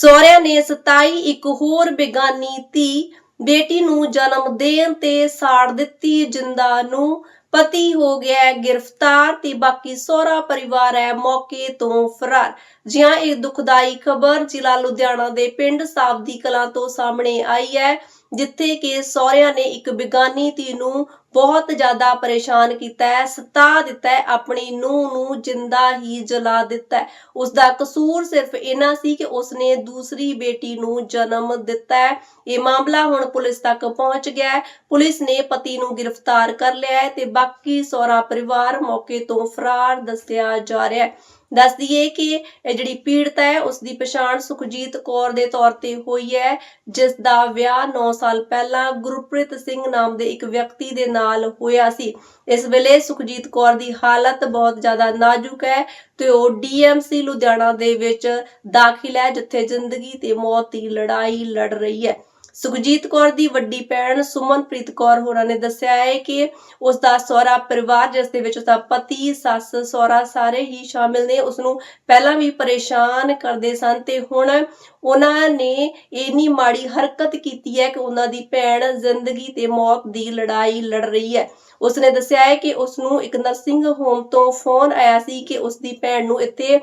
ਸਹੁਰਿਆਂ ਨੇ 27 ਇੱਕ ਹੋਰ ਬੇਗਾਨੀ ਧੀ ਬੇਟੀ ਨੂੰ ਜਨਮ ਦੇਣ ਤੇ ਸਾੜ ਦਿੱਤੀ, ਜਿੰਦਾ ਨੂੰ ਪਤੀ ਹੋ ਗਿਆ ਗ੍ਰਿਫਤਾਰ ਤੇ ਬਾਕੀ ਸੋਹਰਾ ਪਰਿਵਾਰ ਹੈ ਮੌਕੇ ਤੋਂ ਫਰਾਰ। ਜਿਹਾਂ ਇਹ ਦੁਖਦਾਈ ਖਬਰ ਜ਼ਿਲ੍ਹਾ ਲੁਧਿਆਣਾ ਦੇ ਪਿੰਡ ਸਾਬਦੀ ਕਲਾਂ ਤੋਂ ਸਾਹਮਣੇ ਆਈ ਹੈ ਜਿੱਥੇ ਕਿ ਸਹੁਰਿਆਂ ਨੇ ਇੱਕ ਬਿਗਾਨੀ ਧੀ ਨੂੰ ਬਹੁਤ ਜ਼ਿਆਦਾ ਪਰੇਸ਼ਾਨ ਕੀਤਾ ਹੈ, ਸਤਾ ਦਿੱਤਾ ਹੈ, ਆਪਣੀ ਨੂੰਹ ਨੂੰ ਜਿੰਦਾ ਹੀ ਜਲਾ ਦਿੱਤਾ ਹੈ। ਉਸ ਦਾ ਕਸੂਰ ਸਿਰਫ ਇਹਨਾਂ ਸੀ ਕਿ ਉਸਨੇ ਦੂਸਰੀ ਬੇਟੀ ਨੂੰ ਜਨਮ ਦਿੱਤਾ ਹੈ। ਇਹ ਮਾਮਲਾ ਹੁਣ ਪੁਲਿਸ ਤੱਕ ਪਹੁੰਚ ਗਿਆ ਹੈ। ਪੁਲਿਸ ਨੇ ਪਤੀ ਨੂੰ ਗ੍ਰਿਫਤਾਰ ਕਰ ਲਿਆ ਹੈ ਤੇ ਬਾਕੀ ਸਹੁਰਾ ਪਰਿਵਾਰ ਮੌਕੇ ਤੋਂ ਫਰਾਰ ਦੱਸਿਆ ਜਾ ਰਿਹਾ ਹੈ। ਦੱਸ ਦਈਏ ਕਿ ਇਹ ਜਿਹੜੀ ਪੀੜਤ ਹੈ ਉਸ ਦੀ ਪਛਾਣ ਸੁਖਜੀਤ ਕੌਰ ਦੇ ਤੌਰ ਤੇ ਹੋਈ ਹੈ, ਜਿਸ ਦਾ ਵਿਆਹ 9 ਸਾਲ ਪਹਿਲਾਂ ਗੁਰਪ੍ਰੀਤ ਸਿੰਘ ਨਾਮ ਦੇ ਇੱਕ ਵਿਅਕਤੀ ਦੇ ਨਾਲ ਹੋਇਆ ਸੀ। ਇਸ ਵੇਲੇ ਸੁਖਜੀਤ ਕੌਰ ਦੀ ਹਾਲਤ ਬਹੁਤ ਜ਼ਿਆਦਾ ਨਾਜ਼ੁਕ ਹੈ ਤੇ ਉਹ ਡੀਐਮਸੀ ਲੁਧਿਆਣਾ ਦੇ ਵਿੱਚ ਦਾਖਲ ਹੈ, ਜਿੱਥੇ ਜ਼ਿੰਦਗੀ ਤੇ ਮੌਤ ਦੀ ਲੜਾਈ ਲੜ ਰਹੀ ਹੈ। ਸੁਖਜੀਤ ਕੌਰ ਦੀ ਵੱਡੀ ਭੈਣ ਸੁਮਨਪ੍ਰੀਤ ਕੌਰ ਹੋਰਾਂ ਨੇ ਦੱਸਿਆ ਹੈ ਕਿ ਉਸ ਦਾ ਸਹੁਰਾ ਪਰਿਵਾਰ ਜਿਸ ਦੇ ਵਿੱਚ ਉਸ ਦਾ ਪਤੀ ਸੱਸ ਸਹੁਰਾ ਸਾਰੇ ਹੀ ਸ਼ਾਮਿਲ ਨੇ ਉਸ ਨੂੰ ਪਹਿਲਾਂ ਵੀ ਪਰੇਸ਼ਾਨ ਕਰਦੇ ਸਨ ਤੇ ਹੁਣ ਉਹਨਾਂ ਨੇ ਇੰਨੀ ਮਾੜੀ ਹਰਕਤ ਕੀਤੀ ਹੈ ਕਿ ਉਹਨਾਂ ਦੀ ਭੈਣ ਜ਼ਿੰਦਗੀ ਤੇ ਮੌਤ ਦੀ ਲੜਾਈ ਲੜ ਰਹੀ ਹੈ। ਉਸਨੇ ਦੱਸਿਆ ਹੈ ਕਿ ਉਸ ਨੂੰ ਇੱਕ ਨਰਸਿੰਗ ਹੋਮ ਤੋਂ ਫੋਨ ਆਇਆ ਸੀ ਕਿ ਉਸ ਦੀ ਭੈਣ ਨੂੰ ਇੱਥੇ ਅ,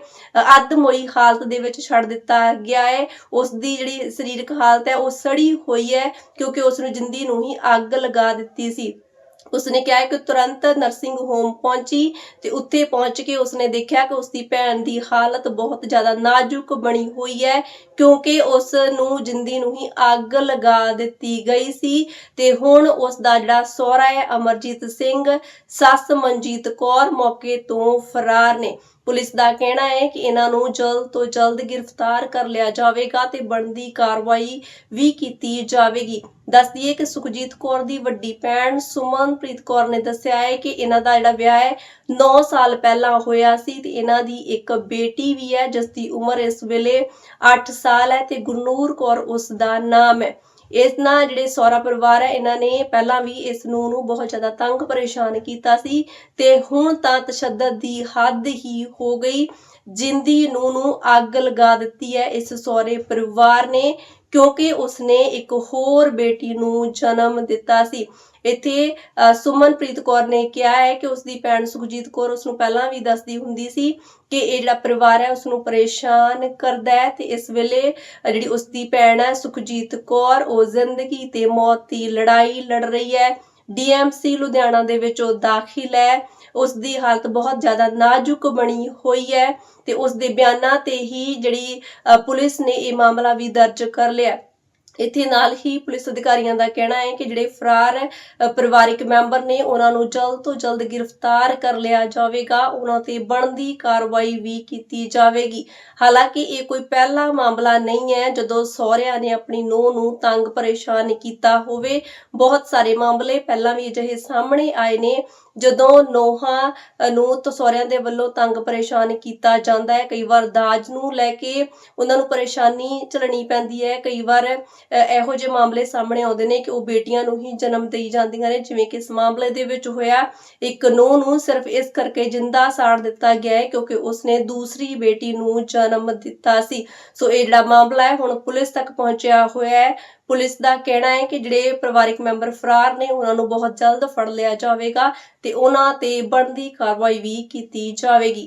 ਅੱਧਮੋਈ ਹਾਲਤ ਦੇ ਵਿੱਚ ਛੱਡ ਦਿੱਤਾ ਗਿਆ ਹੈ। ਉਸ ਦੀ ਜਿਹੜੀ ਸਰੀਰਕ ਹਾਲਤ ਹੈ ਉਹ ਸੜੀ ਹੋਈ ਹੈ ਕਿਉਂਕਿ ਉਸ ਨੂੰ ਜਿੰਦੀ ਨੂੰ ਹੀ ਅੱਗ ਲਗਾ ਦਿੱਤੀ ਸੀ। ਉਸਨੇ ਕਿਹਾ ਕਿ ਤੁਰੰਤ ਨਰਸਿੰਗ ਹੋਮ ਪਹੁੰਚੀ ਤੇ ਉੱਥੇ ਪਹੁੰਚ ਕੇ ਉਸਨੇ ਦੇਖਿਆ ਕਿ ਉਸ ਭੈਣ ਦੀ ਹਾਲਤ ਬਹੁਤ ਜ਼ਿਆਦਾ ਨਾਜ਼ੁਕ ਬਣੀ ਹੋਈ ਹੈ ਕਿਉਂਕਿ ਉਸ ਨੂੰ ਜਿੰਦੀ ਨੂੰ ਹੀ ਅੱਗ ਲਗਾ ਦਿੱਤੀ ਗਈ ਸੀ ਤੇ ਹੁਣ ਉਸ ਦਾ ਜਿਹੜਾ ਸਹੁਰਾ ਹੈ ਅਮਰਜੀਤ ਸਿੰਘ, ਸੱਸ ਮਨਜੀਤ ਕੌਰ ਮੌਕੇ ਤੋਂ ਫਰਾਰ ਨੇ। ਪੁਲਿਸ ਦਾ ਕਹਿਣਾ ਹੈ ਕਿ ਇਹਨਾਂ ਨੂੰ ਜਲਦ ਤੋਂ ਜਲਦ ਗ੍ਰਿਫਤਾਰ ਕਰ ਲਿਆ ਜਾਵੇਗਾ ਤੇ ਬਣਦੀ ਕਾਰਵਾਈ ਵੀ ਕੀਤੀ ਜਾਵੇਗੀ। ਦੱਸ ਦਈਏ ਕਿ ਸੁਖਜੀਤ ਕੌਰ ਦੀ ਵੱਡੀ ਭੈਣ ਸੁਮਨਪ੍ਰੀਤ ਕੌਰ ਨੇ ਦੱਸਿਆ ਹੈ ਕਿ ਇਹਨਾਂ ਦਾ ਜਿਹੜਾ ਵਿਆਹ ਹੈ 9 ਸਾਲ ਪਹਿਲਾਂ ਹੋਇਆ ਸੀ ਤੇ ਇਹਨਾਂ ਦੀ ਇੱਕ ਬੇਟੀ ਵੀ ਹੈ ਜਿਸ ਦੀ ਉਮਰ ਇਸ ਵੇਲੇ 8 ਸਾਲ ਹੈ ਤੇ ਗੁਰਨੂਰ ਕੌਰ ਉਸ ਦਾ ਨਾਮ ਹੈ। ਇਸ ਨਾਲ ਜਿਹੜੇ ਸਹੁਰਾ ਪਰਿਵਾਰ ਹੈ, ਇਹਨਾਂ ਨੇ ਪਹਿਲਾਂ ਵੀ ਇਸ ਨੂੰ ਨੂੰ ਬਹੁਤ ਜ਼ਿਆਦਾ ਤੰਗ ਪਰੇਸ਼ਾਨ ਕੀਤਾ ਸੀ ਤੇ ਹੁਣ ਤਾਂ ਤਸ਼ੱਦਦ ਦੀ ਹੱਦ ਹੀ ਹੋ ਗਈ। ਜਿੰਦੀ ਨੂੰ ਨੂੰ ਅੱਗ ਲਗਾ ਦਿੱਤੀ ਹੈ। ਇਸ ਸਹੁਰੇ ਪਰਿਵਾਰ ਨੇ, ਕਿਉਂਕਿ ਉਸਨੇ ਇੱਕ ਹੋਰ ਬੇਟੀ ਨੂੰ ਜਨਮ ਦਿੱਤਾ ਸੀ। ਇੱਥੇ ਸੁਮਨਪ੍ਰੀਤ ਕੌਰ ਨੇ ਕਿਹਾ ਹੈ ਕਿ ਉਸ ਦੀ ਭੈਣ ਸੁਖਜੀਤ ਕੌਰ ਉਸ ਨੂੰ ਪਹਿਲਾਂ ਵੀ ਦੱਸਦੀ ਹੁੰਦੀ ਸੀ ਕਿ ਇਹ ਜਿਹੜਾ ਪਰਿਵਾਰ ਹੈ ਉਸ ਨੂੰ ਪਰੇਸ਼ਾਨ ਕਰਦਾ ਹੈ ਤੇ ਇਸ ਵੇਲੇ ਜਿਹੜੀ ਉਸ ਦੀ ਭੈਣ ਹੈ ਸੁਖਜੀਤ ਕੌਰ, ਉਹ ਜ਼ਿੰਦਗੀ ਤੇ ਮੌਤ ਦੀ ਲੜਾਈ ਲੜ ਰਹੀ ਹੈ। ਡੀਐਮਸੀ ਲੁਧਿਆਣਾ ਦੇ ਵਿੱਚ ਉਹ ਦਾਖਲ ਹੈ। ਉਸ ਦੀ ਹਾਲਤ ਬਹੁਤ ਜ਼ਿਆਦਾ ਨਾਜ਼ੁਕ ਬਣੀ ਹੋਈ ਹੈ ਤੇ ਉਸ ਦੇ ਬਿਆਨਾਂ ਤੇ ਹੀ ਜਿਹੜੀ ਪੁਲਿਸ ਨੇ ਇਹ ਮਾਮਲਾ ਵੀ ਦਰਜ ਕਰ ਲਿਆ ਇੱਥੇ ਨਾਲ ਹੀ ਪੁਲਿਸ ਅਧਿਕਾਰੀਆਂ ਦਾ ਕਹਿਣਾ ਹੈ ਕਿ ਜਿਹੜੇ ਫਰਾਰ ਪਰਿਵਾਰਿਕ ਮੈਂਬਰ ਨੇ ਉਹਨਾਂ ਨੂੰ ਜਲਦ ਤੋਂ ਜਲਦ ਗ੍ਰਿਫਤਾਰ ਕਰ ਲਿਆ ਜਾਵੇਗਾ, ਉਹਨਾਂ ਤੇ ਬਣਦੀ ਕਾਰਵਾਈ ਵੀ ਕੀਤੀ ਜਾਵੇਗੀ। ਹਾਲਾਂਕਿ ਇਹ ਕੋਈ ਪਹਿਲਾ ਮਾਮਲਾ ਨਹੀਂ ਹੈ, ਜਦੋਂ ਸਹੁਰਿਆਂ ਨੇ ਆਪਣੀ ਨੂੰਹ ਨੂੰ ਤੰਗ ਪਰੇਸ਼ਾਨ ਕੀਤਾ ਹੋਵੇ। ਬਹੁਤ ਸਾਰੇ ਮਾਮਲੇ ਪਹਿਲਾਂ ਵੀ ਅਜਿਹੇ ਸਾਹਮਣੇ ਆਏ ਨੇ, ਜਦੋਂ ਨੋਹਾਂ ਨੂੰ ਤੋਂ, ਸਹੁਰਿਆਂ ਦੇ ਵੱਲੋਂ ਤੰਗ ਪਰੇਸ਼ਾਨ ਕੀਤਾ ਜਾਂਦਾ ਹੈ। ਕਈ ਵਾਰ ਦਾਜ ਨੂੰ ਲੈ ਕੇ ਉਹਨਾਂ ਨੂੰ ਪਰੇਸ਼ਾਨੀ ਝੱਲਣੀ ਪੈਂਦੀ ਹੈ, ਕਈ ਵਾਰ ਇਹੋ ਜਿਹੇ ਮਾਮਲੇ ਸਾਹਮਣੇ ਆਉਂਦੇ ਨੇ ਕਿ ਉਹ ਬੇਟੀਆਂ ਨੂੰ ਹੀ ਜਨਮ ਦੇਈ ਜਾਂਦੀਆਂ ਨੇ, ਜਿਵੇਂ ਕਿ ਇਸ ਮਾਮਲੇ ਦੇ ਵਿੱਚ ਹੋਇਆ, ਇੱਕ ਨੂੰਹ ਨੂੰ ਸਿਰਫ ਇਸ ਕਰਕੇ ਜਿੰਦਾ ਸਾੜ ਦਿੱਤਾ ਗਿਆ ਹੈ ਕਿਉਂਕਿ ਉਸਨੇ ਦੂਸਰੀ ਬੇਟੀ ਨੂੰ ਜਨਮ ਦਿੱਤਾ ਸੀ। ਸੋ ਇਹ ਜਿਹੜਾ ਮਾਮਲਾ ਹੈ, ਹੁਣ ਪੁਲਿਸ ਤੱਕ ਪਹੁੰਚਿਆ ਹੋਇਆ ਹੈ। ਪੁਲਿਸ ਦਾ ਕਹਿਣਾ ਹੈ ਕਿ ਜਿਹੜੇ ਪਰਿਵਾਰਿਕ ਮੈਂਬਰ ਫਰਾਰ ਨੇ, ਉਹਨਾਂ ਨੂੰ ਬਹੁਤ ਜਲਦ ਫੜ ਲਿਆ ਜਾਵੇਗਾ ਤੇ ਉਹਨਾਂ ਤੇ ਬਣਦੀ ਕਾਰਵਾਈ ਵੀ ਕੀਤੀ ਜਾਵੇਗੀ।